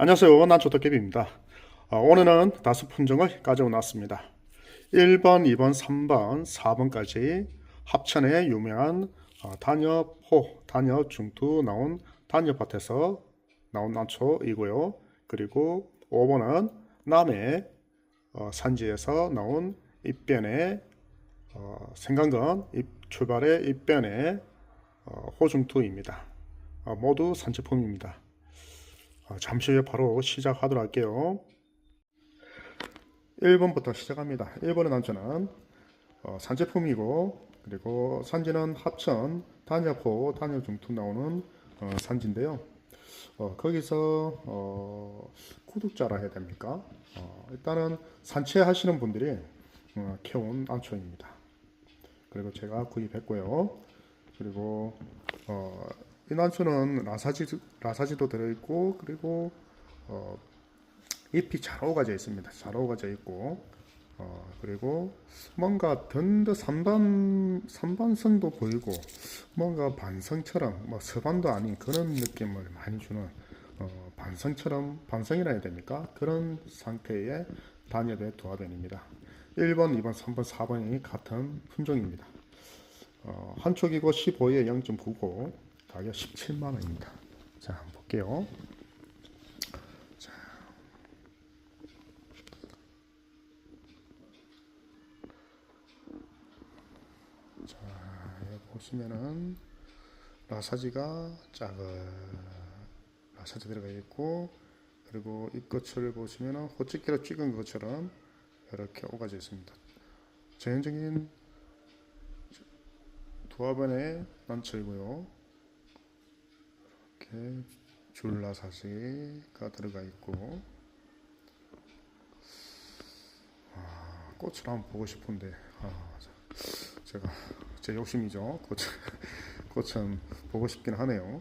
안녕하세요. 난초도깨비입니다. 어, 오늘은 다섯 품종을 가져오 놨습니다. 1번, 2번, 3번, 4번까지 합천의 유명한 어, 단엽호, 단엽 중투 나온 단엽밭에서 나온 난초이고요. 그리고 5번은 남해 어, 산지에서 나온 입변의 어, 생강건 입, 출발의 입변의 어, 호중투입니다. 어, 모두 산제품입니다. 어, 잠시 후에 바로 시작하도록 할게요. 1번부터 시작합니다. 1번의 난초는 어, 산제품이고 그리고 산지는 합천, 단엽호, 단엽중투 나오는 어, 산지인데요. 어, 거기서 어, 구독자라 해야 됩니까? 어, 일단은 산채하시는 분들이 어, 캐온 난초입니다. 그리고 제가 구입했고요. 그리고 어, 이 난초는 라사지 라사지도 들어있고 그리고 어, 잎이 잘 오가져 있습니다. 잘 오가져 있고 어, 그리고 뭔가 던더 삼반 삼반성도 보이고 뭔가 반성처럼 뭐 서반도 아닌 그런 느낌을 많이 주는 어, 반성처럼 반성이라 해야 됩니까? 그런 상태의 단엽의 도화변입니다. 1번, 2번, 3번, 4번이 같은 품종입니다. 어, 한 촉이고 15에 0.9고 가격 17만 원입니다. 자, 한번 볼게요. 자, 여기 보시면은 라사지가 작은 라사지 들어가 있고 그리고 입꽃을 보시면은 호찌기로 찍은 것처럼 이렇게 오가져 있습니다. 전형적인 두화번의 난철이고요. 이렇게 줄라사시가 들어가 있고 아, 꽃을 한번 보고 싶은데 아, 자, 제가 제 욕심이죠. 꽃, 꽃은 보고 싶긴 하네요.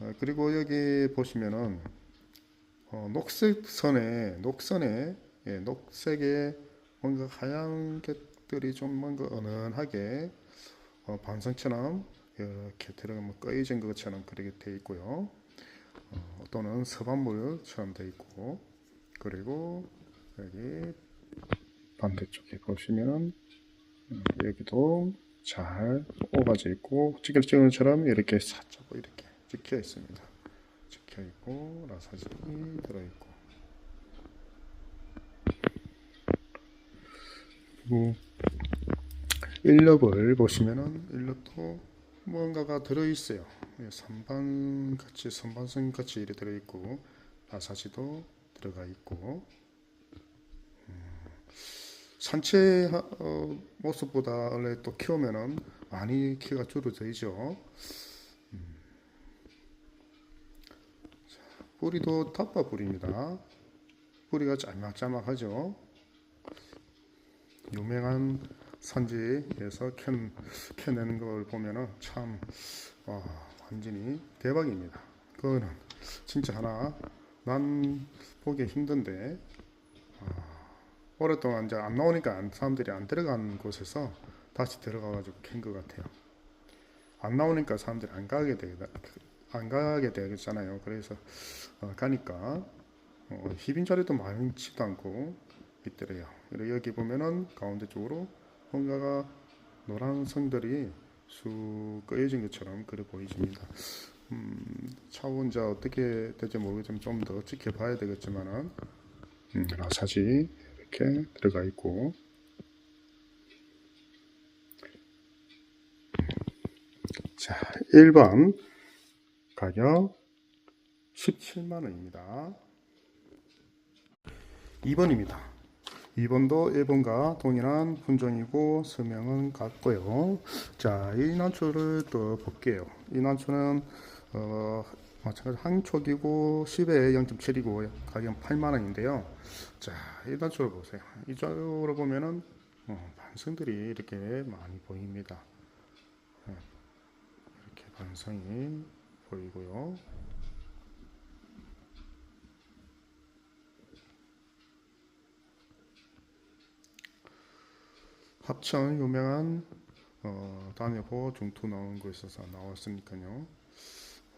어, 그리고 여기 보시면은 어, 녹색 선에 녹선에 예, 녹색에 뭔가 하얀 것들이 좀 뭔가 은은하게 어, 반성처럼 이렇게 들어가면 꺼이진 것처럼 그렇게 돼 있고요. 어, 또는 서반물처럼 돼 있고 그리고 여기 반대쪽에 보시면 음, 여기도 잘 오가져 있고 찍은처럼 이렇게 살짝 이렇게 찍혀 있습니다. 찍혀 있고 라사지 들어 있고 그리고 일럽을 보시면은 일럽도 뭔가가 들어 있어요. 선반 같이 선반선 같이 이렇게 들어 있고 라사지도 들어가 있고 산채 하- 어, 모습보다 원래 또 키우면은 많이 키가 줄어들죠. 음. 자, 뿌리도 탑바 뿌리입니다. 뿌리가 짤막짤막하죠. 유명한 산지에서 캔, 캐내는 걸 보면은 참 와, 완전히 대박입니다. 그거는 진짜 하나 난 보기 힘든데 오랫동안 이제 안 나오니까 안- 사람들이 안 들어간 곳에서 다시 들어가가지고 캔 것 같아요. 안 나오니까 사람들이 안 가게 되다 안 가게 되겠잖아요. 그래서 어, 가니까 어, 휘빈 자리도 많지도 않고 있더래요. 여기 보면은 가운데 쪽으로 뭔가가 노란 성들이 쑥 꺼여진 것처럼 그래 보이십니다. 음, 이제 어떻게 될지 모르겠지만 좀 더 지켜봐야 되겠지만은 음, 라사지 이렇게 들어가 있고. 자 1번 가격 17만 원입니다. 2번입니다 2번도 1번과 동일한 품종이고 수명은 같고요 자 이 난초를 또 볼게요 이 난초는 어, 마찬가지 한촉이고 10에 0.7이고 가격 8만 원인데요 자, 이 단초를 보세요. 이쪽으로 보면은 어, 반성들이 이렇게 많이 보입니다. 네, 이렇게 반성이 보이고요. 합천 유명한 어, 단엽호 중투 나온 곳에서 나왔으니까요.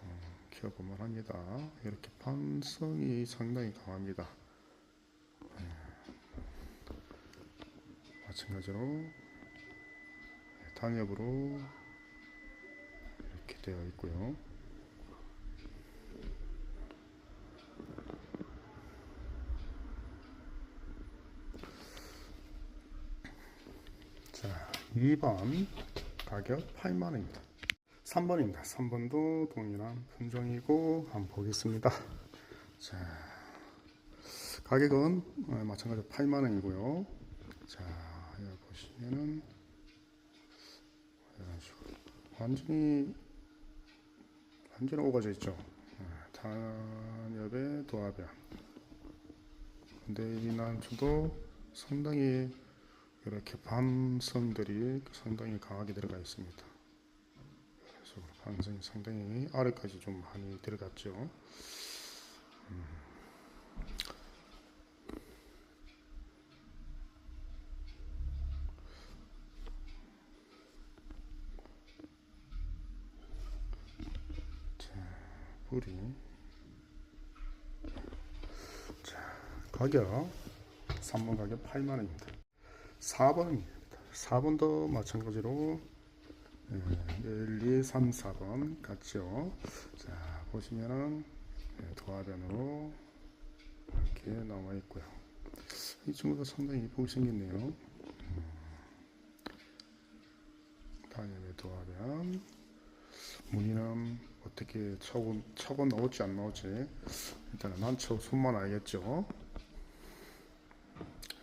어, 살펴보면 합니다. 이렇게 반성이 상당히 강합니다. 예. 마찬가지로 예, 단엽으로 이렇게 되어 있고요. 자, 2번 가격 8만 원입니다. 3번입니다. 3번도 동일한 품종이고 한번 보겠습니다. 자, 가격은 어, 마찬가지로 8만 원이고요. 자, 여기 보시면은 이런 식으로 완전히 완전히 오가져 있죠. 어, 단엽의 도합이야. 근데 이 난초도 상당히 이렇게 밤섬들이 상당히 강하게 들어가 있습니다. 그래서 반성이 상당히 아래까지 좀 많이 들어갔죠. 음. 자, 뿌리. 자, 가격 3번 가격 8만 원입니다. 4번입니다. 4번도 마찬가지로 예, 1, 2, 3, 4번 같죠. 자 보시면은 예, 도화변으로 이렇게 나와 있고요. 이 친구도 상당히 이쁘게 생겼네요. 음, 단엽의 도화변 무늬는 어떻게 차고 나올지 안 나올지 일단은 난초 손만 알겠죠.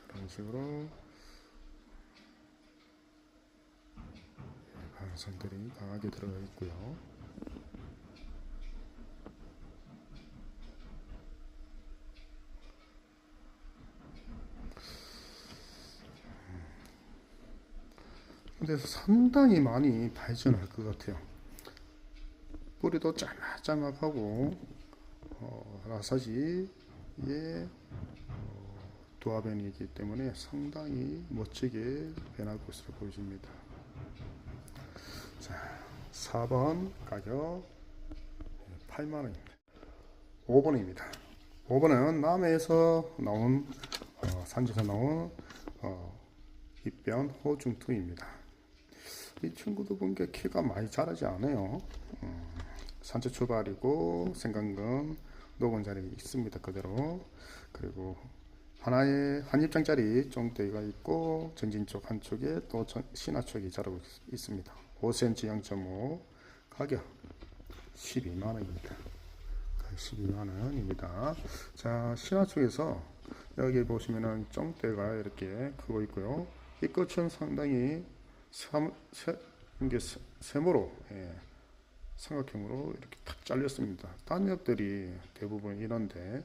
이런 식으로 반성들이 강하게 들어가 있고요. 근데 상당히 많이 발전할 것 같아요. 뿌리도 짤막짤막하고 어, 라사지의 어, 도화변이기 때문에 상당히 멋지게 변할 것으로 보여집니다. 자, 4번 가격 8만 원입니다. 5번입니다. 5번은 남해에서 나온 어, 산지에서 나온 어, 입변 호중투입니다. 이 친구도 보니까 키가 많이 자라지 않아요. 음, 산채 출발이고 생강근 녹은 자리 있습니다. 그대로 그리고 하나의 한 입장짜리 쫑대가 있고 전진 쪽 한쪽에 또 전- 신화 쪽이 자라고 있- 있습니다. 5cm 0.5 가격 12만 원입니다. 12만 원입니다. 자 신화 쪽에서 여기 보시면은 쫑대가 이렇게 크고 있고요. 이 끝은 상당히 삼, 세, 이게 세- 세모로 예, 삼각형으로 이렇게 탁 잘렸습니다. 단엽들이 대부분 이런데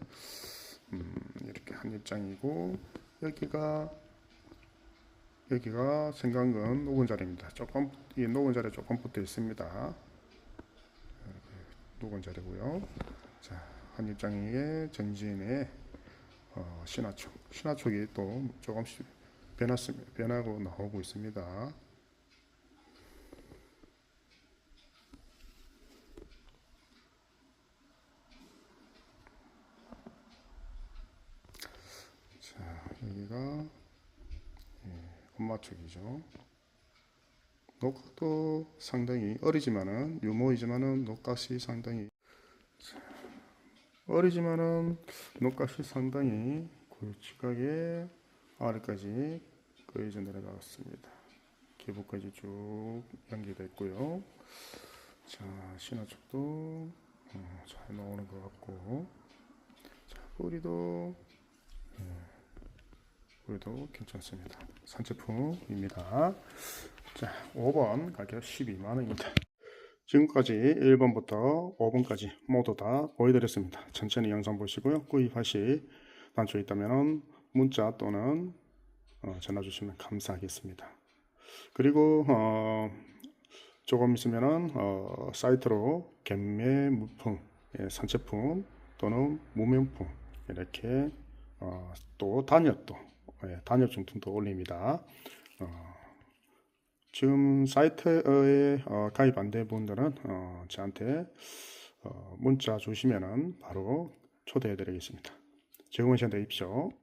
음, 이렇게 한 입장이고 여기가 여기가 생강근 녹은 자리입니다. 조금 이 녹은 자리 조금 붙어 있습니다. 녹은 자리고요. 자, 한 입장에 전진에 어, 신화촉, 신화촉이 또 조금씩. 변하고 나오고 있습니다. 자, 여기가 쪽이죠. 녹각도 상당히 어리지만은 유모이지만은 녹각이 상당히 자, 어리지만은 녹각이 상당히 굵직하게 아래까지 꺼져 내려갔습니다. 기부까지 쭉 연결됐고요. 자 신화 쪽도 어, 잘 나오는 것 같고 자 뿌리도 우리도 괜찮습니다. 산제품입니다. 자, 5번 가격 12만 원입니다. 지금까지 1번부터 5번까지 모두 다 보여드렸습니다. 천천히 영상 보시고요. 구입하실 단초 있다면 문자 또는 어, 전화 주시면 감사하겠습니다. 그리고 어, 조금 있으면은 어, 사이트로 경매 물품, 예, 산제품 또는 무명품 이렇게 어, 또 예, 단엽 중tum도 올립니다. 어, 지금 사이트에 어, 가입 안 된 분들은 어, 저한테 어, 문자 주시면은 바로 초대해 드리겠습니다. 즐거운 시간 되십시오.